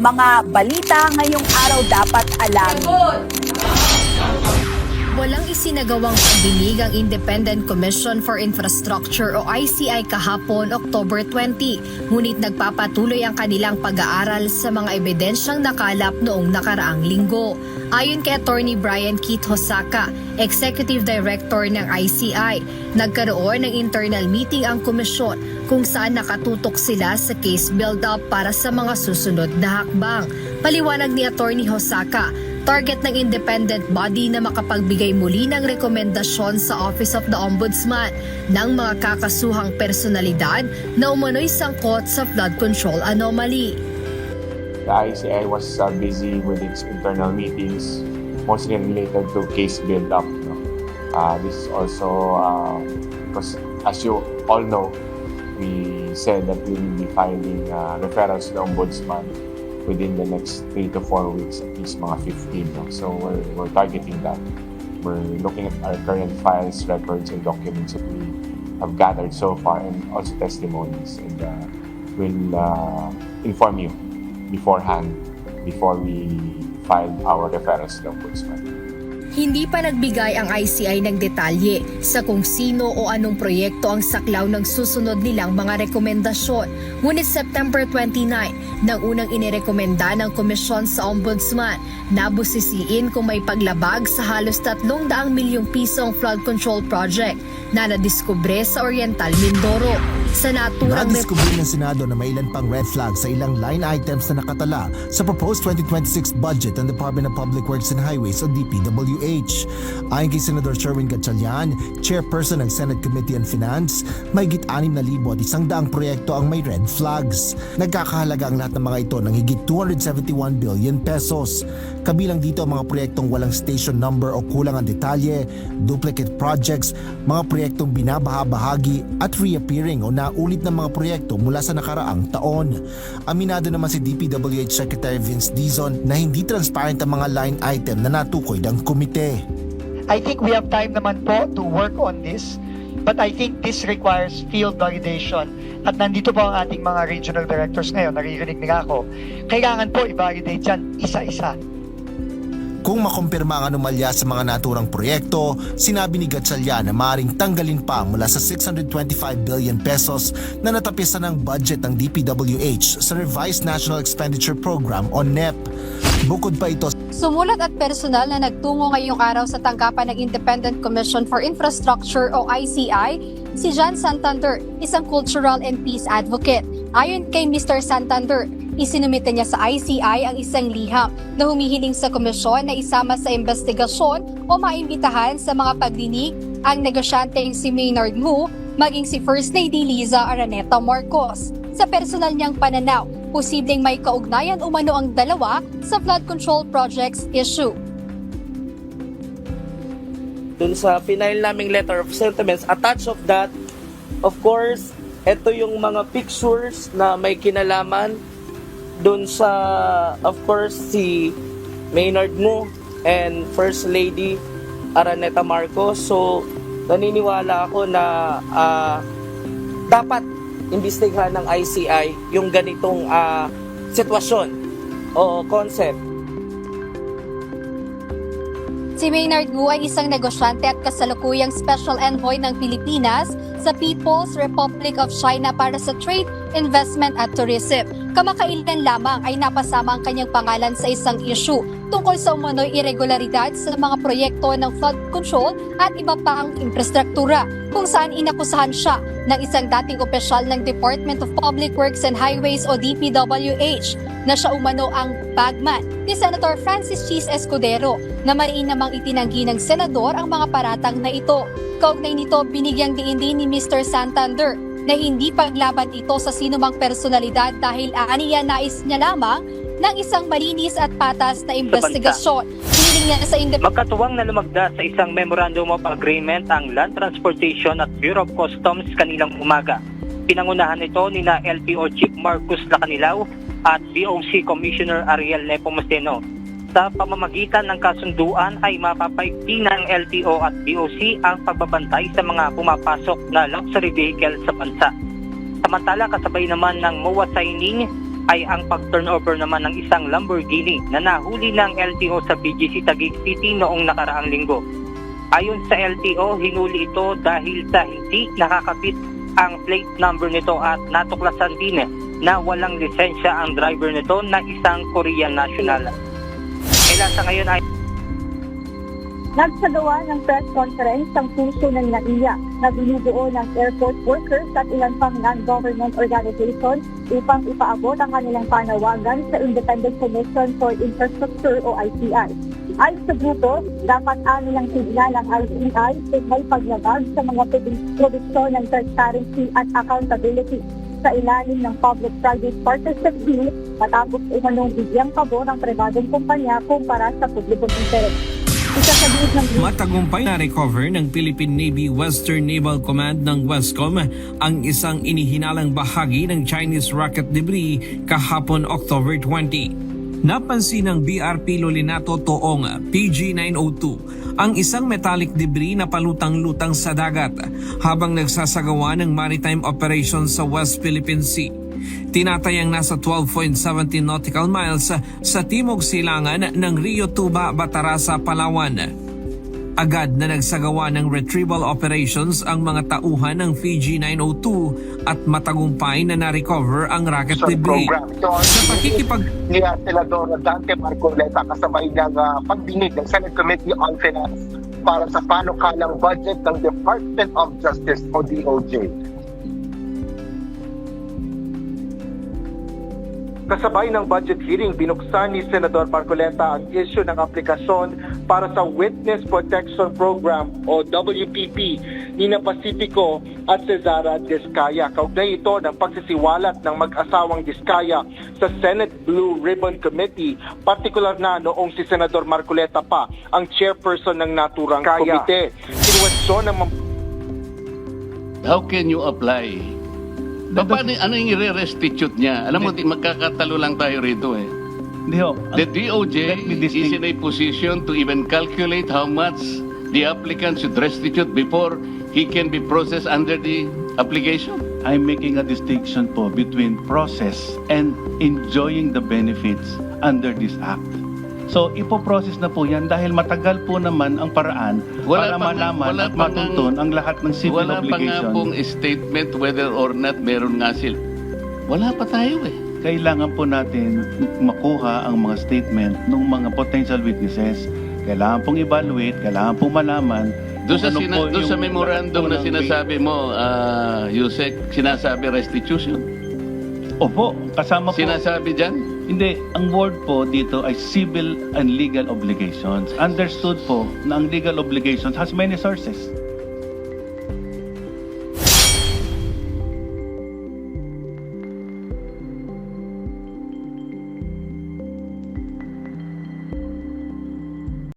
Mga balita ngayong araw dapat alam. Walang isinagawang pagdinig ang Independent Commission for Infrastructure o ICI kahapon, October 20. Ngunit nagpapatuloy ang kanilang pag-aaral sa mga ebidensyang nakalap noong nakaraang linggo. Ayon kay Attorney Brian Keith Hosaka, Executive Director ng ICI, nagkaroon ng internal meeting ang komisyon kung saan nakatutok sila sa case build-up para sa mga susunod na hakbang. Paliwanag ni Attorney Hosaka, target ng independent body na makapagbigay muli ng rekomendasyon sa Office of the Ombudsman ng mga kakasuhang personalidad na umano'y sangkot sa flood control anomaly. The ICI was uh, busy with its internal meetings, mostly related to case build-up. No? Uh, this is also uh, because, as you all know, we said that we will be filing uh, referrals to the Ombudsman within the next three to four weeks, at least mga 15. No? So we're, we're targeting that. We're looking at our current files, records, and documents that we have gathered so far, and also testimonies. And uh, we'll uh, inform you beforehand before we file our referrals to Ombudsman. Hindi pa nagbigay ang ICI ng detalye sa kung sino o anong proyekto ang saklaw ng susunod nilang mga rekomendasyon. Ngunit September 29, nang unang inirekomenda ng komisyon sa Ombudsman, nabusisiin kung may paglabag sa halos 300 milyong pisong flood control project na nadiskubre sa Oriental Mindoro. Sa naturang Nadiskubre ng Senado na may ilan pang red flags sa ilang line items na nakatala sa proposed 2026 budget ng Department of Public Works and Highways o DPWH. Ayon kay Senator Sherwin Gatchalian, chairperson ng Senate Committee on Finance, may git 6,000 at isang daang proyekto ang may red flags. Nagkakahalaga ang lahat ng mga ito ng higit 271 billion pesos. Kabilang dito ang mga proyektong walang station number o kulang ang detalye, duplicate projects, mga proyektong binabaha-bahagi at reappearing o naulit ng mga proyekto mula sa nakaraang taon. Aminado naman si DPWH Secretary Vince Dizon na hindi transparent ang mga line item na natukoy ng komite. I think we have time naman po to work on this. But I think this requires field validation. At nandito po ang ating mga regional directors ngayon, naririnig nila ako. Kailangan po i-validate yan isa-isa. Kung makumpirma ang anomalya sa mga naturang proyekto, sinabi ni Gatchalian na maaaring tanggalin pa mula sa 625 billion pesos na natapisan ng budget ng DPWH sa Revised National Expenditure Program o NEP. Bukod pa ito Sumulat at personal na nagtungo ngayong araw sa tanggapan ng Independent Commission for Infrastructure o ICI, si John Santander, isang cultural and peace advocate. Ayon kay Mr. Santander, isinumite niya sa ICI ang isang liham na humihiling sa komisyon na isama sa investigasyon o maimbitahan sa mga pagdinig ang negosyanteng si Maynard Ngu maging si First Lady Liza Araneta Marcos. Sa personal niyang pananaw, posibleng may kaugnayan umano ang dalawa sa flood control projects issue. dun sa final naming letter of sentiments, attached of that, of course, ito yung mga pictures na may kinalaman dun sa, of course, si Maynard Mo and First Lady Araneta Marcos. So, naniniwala ako na ah, dapat imbestigahan ng ICI yung ganitong ah, sitwasyon o concept. Si Maynard Gu ay isang negosyante at kasalukuyang special envoy ng Pilipinas sa People's Republic of China para sa trade, investment at tourism. Kamakailan lamang ay napasama ang kanyang pangalan sa isang issue tungkol sa umano'y irregularidad sa mga proyekto ng flood control at iba pa ang infrastruktura kung saan inakusahan siya ng isang dating opisyal ng Department of Public Works and Highways o DPWH na siya umano ang bagman ni Senator Francis Cheese Escudero na mariin namang itinanggi ng senador ang mga paratang na ito. Kaugnay nito, binigyang diin din ni Mr. Santander na hindi paglaban ito sa sinumang personalidad dahil aaniya nais niya lamang ng isang malinis at patas na investigasyon. Niya sa independent Magkatuwang na lumagda sa isang Memorandum of Agreement ang Land Transportation at Bureau of Customs kanilang umaga. Pinangunahan ito ni na LTO Chief Marcus Lacanilaw at BOC Commissioner Ariel Nepomuceno. Sa pamamagitan ng kasunduan ay mapapaigting ng LTO at BOC ang pagbabantay sa mga pumapasok na luxury vehicle sa bansa. Samantala kasabay naman ng MOA signing ay ang pag-turnover naman ng isang Lamborghini na nahuli ng LTO sa BGC Taguig City noong nakaraang linggo. Ayon sa LTO, hinuli ito dahil sa hindi nakakapit ang plate number nito at natuklasan din na walang lisensya ang driver nito na isang Korean national. Kaya sa ngayon ay Nagsagawa ng press conference ang puso ng NAIA na binubuo ng airport workers at ilan pang non-government organizations upang ipaabot ang kanilang panawagan sa Independent Commission for Infrastructure o ICI. Ayon sa grupo, dapat ano ng signal ang ICI kung may paglabag sa mga probiksyon ng transparency at accountability sa ilalim ng Public-Private Partnership Bill matapos umanong bigyang pabor ang pribadong kumpanya kumpara sa publikong interes. Ng Matagumpay na recover ng Philippine Navy Western Naval Command ng Westcom ang isang inihinalang bahagi ng Chinese rocket debris kahapon October 20. Napansin ng BRP Lolinato Toong PG-902 ang isang metallic debris na palutang-lutang sa dagat habang nagsasagawa ng maritime operation sa West Philippine Sea. Tinatayang nasa 12.17 nautical miles sa timog silangan ng Rio Tuba, Batarasa, Palawan. Agad na nagsagawa ng retrieval operations ang mga tauhan ng Fiji 902 at matagumpay na na-recover ang rocket debris. Ito ang Sa pakikipag ni Senador Dante Marcoleta kasabay ng uh, pagdinig ng Senate Committee on Finance para sa panukalang budget ng Department of Justice o DOJ. Kasabay ng budget hearing, binuksan ni Senador Marcoleta ang issue ng aplikasyon para sa Witness Protection Program o WPP ni na Pacifico at Cesara Discaya. Kaugnay ito ng pagsisiwalat ng mag-asawang Discaya sa Senate Blue Ribbon Committee, partikular na noong si Senador Marcoleta pa ang chairperson ng naturang komite. Kinuwestiyon ng How can you apply? Pa- Paano, ano yung i-restitute niya? Alam mo, di, magkakatalo lang tayo rito eh. Hindi ho. The DOJ is in a position to even calculate how much the applicant should restitute before he can be processed under the application. I'm making a distinction po between process and enjoying the benefits under this act. So, ipoprocess na po yan dahil matagal po naman ang paraan Wala para pa malaman wala at matuntun ang lahat ng civil Wala pa nga obligation. pong statement whether or not meron nga sila. Wala pa tayo eh. Kailangan po natin makuha ang mga statement ng mga potential witnesses. Kailangan pong evaluate, kailangan pong malaman Doon sa, ano sina- po doon sa memorandum na sinasabi mo, ah, Yusek, sinasabi restitution. Opo, kasama po. Sinasabi dyan? Hindi, ang word po dito ay civil and legal obligations. Understood po na ang legal obligations has many sources.